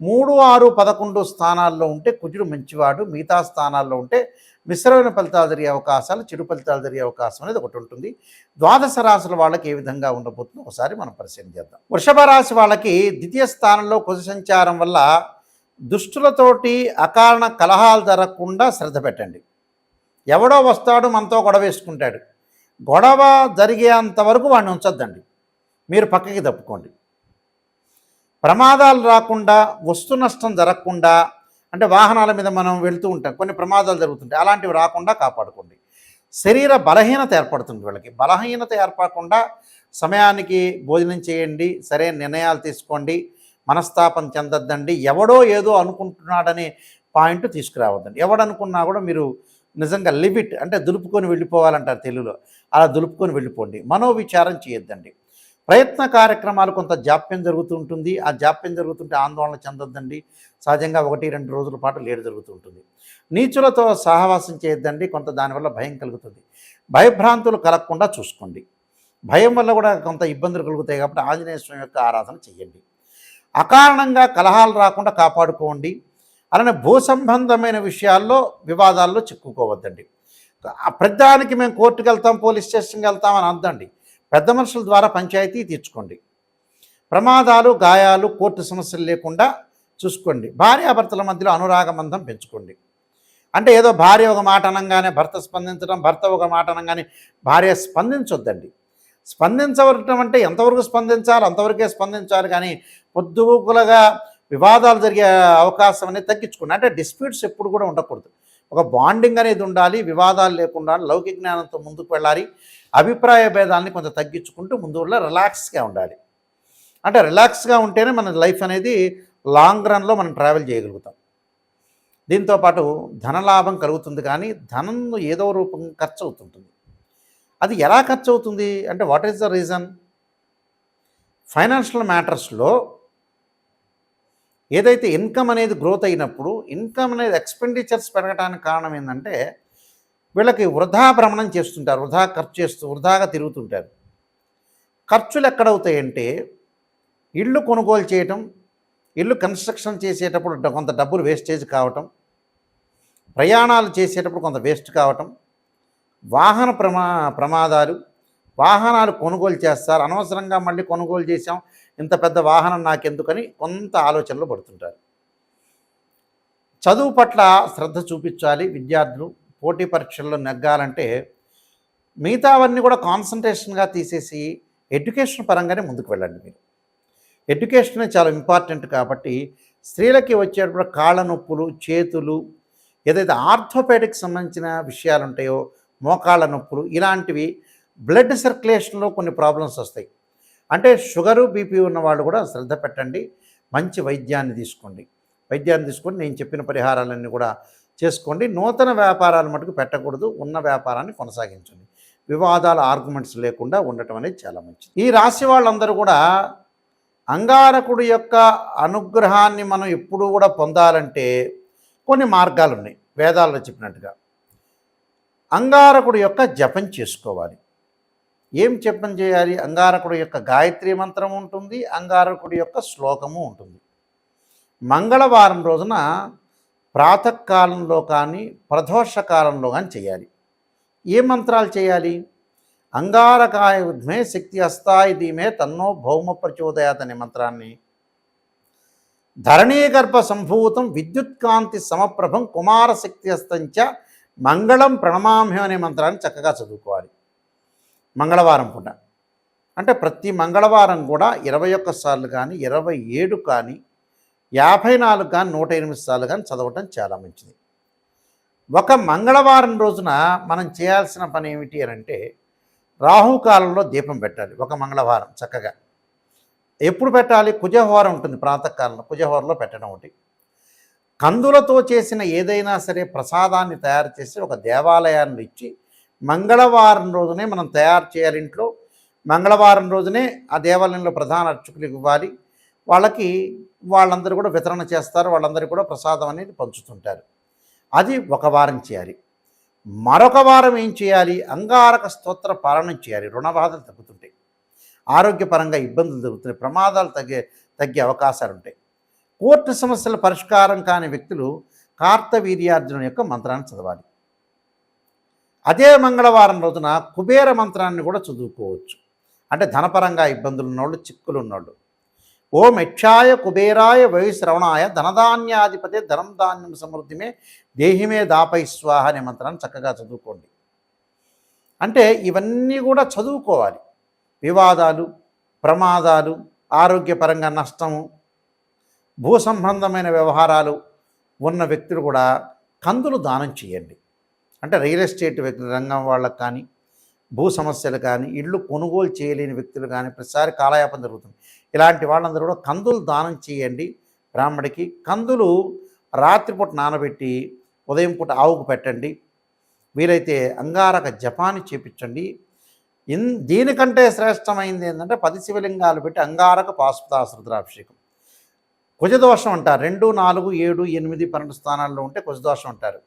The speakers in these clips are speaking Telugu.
మూడు ఆరు పదకొండు స్థానాల్లో ఉంటే కుజుడు మంచివాడు మిగతా స్థానాల్లో ఉంటే మిశ్రమైన ఫలితాలు జరిగే అవకాశాలు చెడు ఫలితాలు జరిగే అవకాశం అనేది ఒకటి ఉంటుంది. ద్వాదశ రాశుల వాళ్ళకి ఏ విధంగా ఉండబోతుందో ఒకసారి మనం పరిశీలన చేద్దాం. వృషభ రాశి వాళ్ళకి ద్వితీయ స్థానంలో కుజ సంచారం వల్ల దుష్టులతోటి అకారణ కలహాలు జరగకుండా శ్రద్ధ పెట్టండి. ఎవడో వస్తాడు మనతో గొడవ వేసుకుంటాడు. గొడవ జరిగేంత వరకు వాడిని ఉంచొద్దండి. మీరు పక్కకి తప్పుకోండి. ప్రమాదాలు రాకుండా వస్తు నష్టం జరగకుండా అంటే వాహనాల మీద మనం వెళ్తూ ఉంటాం. కొన్ని ప్రమాదాలు జరుగుతుంటాయి. అలాంటివి రాకుండా కాపాడుకోండి. శరీర బలహీనత ఏర్పడుతుంది వీళ్ళకి. బలహీనత ఏర్పడకుండా సమయానికి భోజనం చేయండి సరైన నిర్ణయాలు తీసుకోండి మనస్తాపం చెందొద్దండి. ఎవడో ఏదో అనుకుంటున్నాడనే పాయింట్ తీసుకురావద్దండి. ఎవడనుకున్నా కూడా మీరు నిజంగా లిమిట్ అంటే దులుపుకొని వెళ్ళిపోవాలంటారు తెలుగులో. అలా దులుపుకొని వెళ్ళిపోండి. మనోవిచారం చేయొద్దండి. ప్రయత్న కార్యక్రమాలు కొంత జాప్యం జరుగుతూ ఉంటుంది. ఆ జాప్యం జరుగుతుంటే ఆందోళన చెందొద్దండి. సహజంగా ఒకటి రెండు రోజుల పాటు లేడు జరుగుతూ ఉంటుంది. నీచులతో సహవాసం చేయొద్దండి. కొంత దానివల్ల భయం కలుగుతుంది. భయభ్రాంతులు కలగకుండా చూసుకోండి. భయం వల్ల కూడా కొంత ఇబ్బందులు కలుగుతాయి కాబట్టి ఆంజనేయ స్వామి యొక్క ఆరాధన చేయండి అకారణంగా కలహాలు రాకుండా కాపాడుకోండి. అలానే భూ సంబంధమైన విషయాల్లో వివాదాల్లో చిక్కుకోవద్దండి. ప్రతిదానికి మేము కోర్టుకు వెళ్తాం పోలీస్ స్టేషన్కి వెళ్తాం అని అందండి పెద్ద మనుషుల ద్వారా పంచాయతీ తీర్చుకోండి. ప్రమాదాలు గాయాలు కోర్టు సమస్యలు లేకుండా చూసుకోండి. భార్యాభర్తల మధ్యలో అనురాగబంధం పెంచుకోండి. అంటే ఏదో భార్య ఒక మాట అనగానే భర్త స్పందించడం భర్త ఒక మాట అనగానే భార్య స్పందించొద్దండి. స్పందించవటం అంటే ఎంతవరకు స్పందించాలి అంతవరకే స్పందించాలి కానీ పొద్దుగులగా వివాదాలు జరిగే అవకాశం అనేది తగ్గించుకోండి. అంటే డిస్ప్యూట్స్ ఎప్పుడు కూడా ఉండకూడదు. ఒక బాండింగ్ అనేది ఉండాలి వివాదాలు లేకుండా లౌకిక జ్ఞానంతో ముందుకు వెళ్ళాలి. అభిప్రాయ భేదాన్ని కొంచెం తగ్గించుకుంటూ ముందు రిలాక్స్గా ఉండాలి. అంటే రిలాక్స్గా ఉంటేనే మన లైఫ్ అనేది లాంగ్ రన్లో మనం ట్రావెల్ చేయగలుగుతాం. దీంతోపాటు ధనలాభం కలుగుతుంది కానీ ధనం ఏదో రూపం ఖర్చు అవుతుంటుంది. అది ఎలా ఖర్చు అవుతుంది? అంటే what is the reason financial మ్యాటర్స్లో ఏదైతే ఇన్కమ్ అనేది గ్రోత్ అయినప్పుడు ఇన్కమ్ అనేది ఎక్స్పెండిచర్స్ పెరగడానికి కారణం ఏంటంటే వీళ్ళకి వృధా భ్రమణం చేస్తుంటారు వృధా ఖర్చు చేస్తూ వృధాగా తిరుగుతుంటారు. ఖర్చులు ఎక్కడవుతాయంటే ఇల్లు కొనుగోలు చేయటం ఇల్లు కన్స్ట్రక్షన్ చేసేటప్పుడు కొంత డబ్బులు వేస్టేజ్ కావటం ప్రయాణాలు చేసేటప్పుడు కొంత వేస్ట్ కావటం వాహన ప్రమా ప్రమాదాలు వాహనాలు కొనుగోలు చేస్తారు అనవసరంగా మళ్ళీ కొనుగోలు చేసాం ఇంత పెద్ద వాహనం నాకెందుకని కొంత ఆలోచనలు పడుతుంటారు. చదువు పట్ల శ్రద్ధ చూపించాలి విద్యార్థులు పోటీ పరీక్షల్లో నెగ్గాలంటే మిగతావన్నీ కూడా కాన్సన్ట్రేషన్గా తీసేసి ఎడ్యుకేషన్ పరంగానే ముందుకు వెళ్ళండి మీరు. ఎడ్యుకేషన్ చాలా ఇంపార్టెంట్ కాబట్టి స్త్రీలకి వచ్చేటప్పుడు కాళ్ళ నొప్పులు చేతులు ఏదైతే ఆర్థోపేడిక్ సంబంధించిన విషయాలు ఉంటాయో మోకాళ్ళ నొప్పులు ఇలాంటివి బ్లడ్ సర్క్యులేషన్లో కొన్ని ప్రాబ్లమ్స్ వస్తాయి. అంటే షుగరు బీపీ ఉన్న వాళ్ళు కూడా శ్రద్ధ పెట్టండి. మంచి వైద్యాన్ని తీసుకోండి. వైద్యాన్ని తీసుకొని నేను చెప్పిన పరిహారాలన్నీ కూడా చేసుకోండి. నూతన వ్యాపారాలు మటుకు పెట్టకూడదు. ఉన్న వ్యాపారాన్ని కొనసాగించండి. వివాదాల ఆర్గ్యుమెంట్స్ లేకుండా ఉండటం అనేది చాలా మంచిది. ఈ రాశి వాళ్ళందరూ కూడా అంగారకుడు యొక్క అనుగ్రహాన్ని మనం ఎప్పుడు కూడా పొందాలంటే కొన్ని మార్గాలు ఉన్నాయి. వేదాల్లో చెప్పినట్టుగా అంగారకుడు యొక్క జపం చేసుకోవాలి. ఏం జపం చేయాలి? అంగారకుడు యొక్క గాయత్రి మంత్రం ఉంటుంది. అంగారకుడి యొక్క శ్లోకము ఉంటుంది. మంగళవారం రోజున ప్రాతకాలంలో కానీ ప్రదోషకాలంలో కానీ చేయాలి. ఏ మంత్రాలు చేయాలి? అంగారకాయ ఉద్మే శక్తి అస్తాయి దీమే తన్నో భౌమ ప్రచోదయాత్ అనే మంత్రాన్ని. ధరణీగర్భ సంభూతం విద్యుత్కాంతి సమప్రభం కుమార శక్తి అస్తంచ మంగళం ప్రణమామ్యం అనే మంత్రాన్ని చక్కగా చదువుకోవాలి. మంగళవారం పూట. అంటే ప్రతి మంగళవారం కూడా ఇరవై ఒక్కసార్లు కానీ ఇరవై ఏడు కానీ యాభై నాలుగు కానీ నూట ఎనిమిది సార్లు కానీ చదవటం చాలా మంచిది. ఒక మంగళవారం రోజున మనం చేయాల్సిన పని ఏమిటి అని అంటే రాహుకాలంలో దీపం పెట్టాలి ఒక మంగళవారం చక్కగా. ఎప్పుడు పెట్టాలి? కుజహోరం ఉంటుంది ప్రాతకాలంలో కుజహోరంలో పెట్టడం ఒకటి. కందులతో చేసిన ఏదైనా సరే ప్రసాదాన్ని తయారు చేసి ఒక దేవాలయాన్ని ఇచ్చి మంగళవారం రోజునే మనం తయారు చేయాలి ఇంట్లో. మంగళవారం రోజునే ఆ దేవాలయంలో ప్రధాన అర్చకులకు ఇవ్వాలి. వాళ్ళకి వాళ్ళందరూ కూడా వితరణ చేస్తారు వాళ్ళందరూ కూడా ప్రసాదం అనేది పంచుతుంటారు. అది ఒక వారం చేయాలి. మరొక వారం ఏం చేయాలి? అంగారక స్తోత్ర పాలన చేయాలి. రుణబాధలు తగ్గుతుంటాయి. ఆరోగ్యపరంగా ఇబ్బందులు తగ్గుతున్నాయి ప్రమాదాలు తగ్గే తగ్గే అవకాశాలు ఉంటాయి. కోర్టు సమస్యల పరిష్కారం కాని వ్యక్తులు కార్తవీర్యార్జున యొక్క మంత్రాన్ని చదవాలి. అదే మంగళవారం రోజున కుబేర మంత్రాన్ని కూడా చదువుకోవచ్చు. అంటే ధనపరంగా ఇబ్బందులు ఉన్నవాళ్ళు చిక్కులు ఉన్నవాళ్ళు ఓం యక్షాయ కుబేరాయ వయుశ్రవణాయ ధనధాన్యాధిపతి ధనం ధాన్యం సమృద్ధిమే దేహిమే దాపై స్వాహ అనే మంత్రాన్ని చక్కగా చదువుకోండి. అంటే ఇవన్నీ కూడా చదువుకోవాలి. వివాదాలు ప్రమాదాలు ఆరోగ్యపరంగా నష్టము భూ సంబంధమైన వ్యవహారాలు ఉన్న వ్యక్తులు కూడా కందులు దానం చేయండి. అంటే రియల్ ఎస్టేట్ వ్యక్తి రంగం వాళ్ళకి కానీ భూ సమస్యలు కానీ ఇళ్ళు కొనుగోలు చేయలేని వ్యక్తులు కానీ ప్రతిసారి కాలయాపన జరుగుతుంది. ఇలాంటి వాళ్ళందరూ కూడా కందులు దానం చేయండి బ్రాహ్మడికి. కందులు రాత్రిపూట నానబెట్టి ఉదయం పూట ఆవుకు పెట్టండి. వీలైతే అంగారక జపాన్ని చేపించండి. ఇన్ దీనికంటే శ్రేష్టమైంది ఏంటంటే పది శివలింగాలు పెట్టి అంగారక పాశుపతాశ్రుద్రాభిషేకం. కుజదోషం అంటారు. రెండు నాలుగు ఏడు ఎనిమిది పన్నెండు స్థానాల్లో ఉంటే కుజదోషం అంటారు.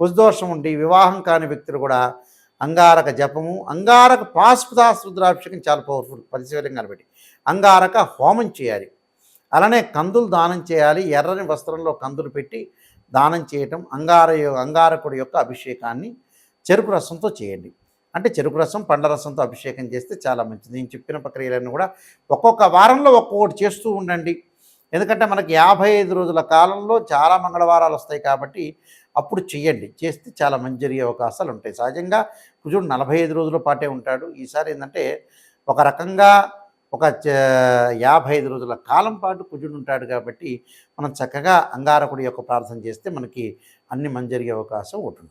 కుజదోషం ఉండి వివాహం కాని వ్యక్తులు కూడా అంగారక జపము అంగారక పాశుపతాశ్రుద్రాభిషేకం చాలా పవర్ఫుల్ పది శివలింగాలు పెట్టి. అంగారక హోమం చేయాలి. అలానే కందులు దానం చేయాలి. ఎర్రని వస్త్రంలో కందులు పెట్టి దానం చేయటం అంగార అంగారకుడి యొక్క అభిషేకాన్ని చెరుకు రసంతో చేయండి. అంటే చెరుకు రసం పండ్ల రసంతో అభిషేకం చేస్తే చాలా మంచిది. నేను చెప్పిన ప్రక్రియలన్నీ కూడా ఒక్కొక్క వారంలో ఒక్కొక్కటి చేస్తూ ఉండండి. ఎందుకంటే మనకి యాభై ఐదు రోజుల కాలంలో చాలా మంగళవారాలు వస్తాయి కాబట్టి అప్పుడు చేయండి. చేస్తే చాలా మంచి జరిగే అవకాశాలు ఉంటాయి. సహజంగా కుజుడు నలభై ఐదు రోజుల పాటే ఉంటాడు. ఈసారి ఏంటంటే ఒక రకంగా ఒక చ- యాభై ఐదు రోజుల కాలం పాటు కుజుడు ఉంటాడు కాబట్టి మనం చక్కగా అంగారకుడి యొక్క ప్రార్థన చేస్తే మనకి అన్ని మంజరిగే అవకాశం ఒకటి ఉంటుంది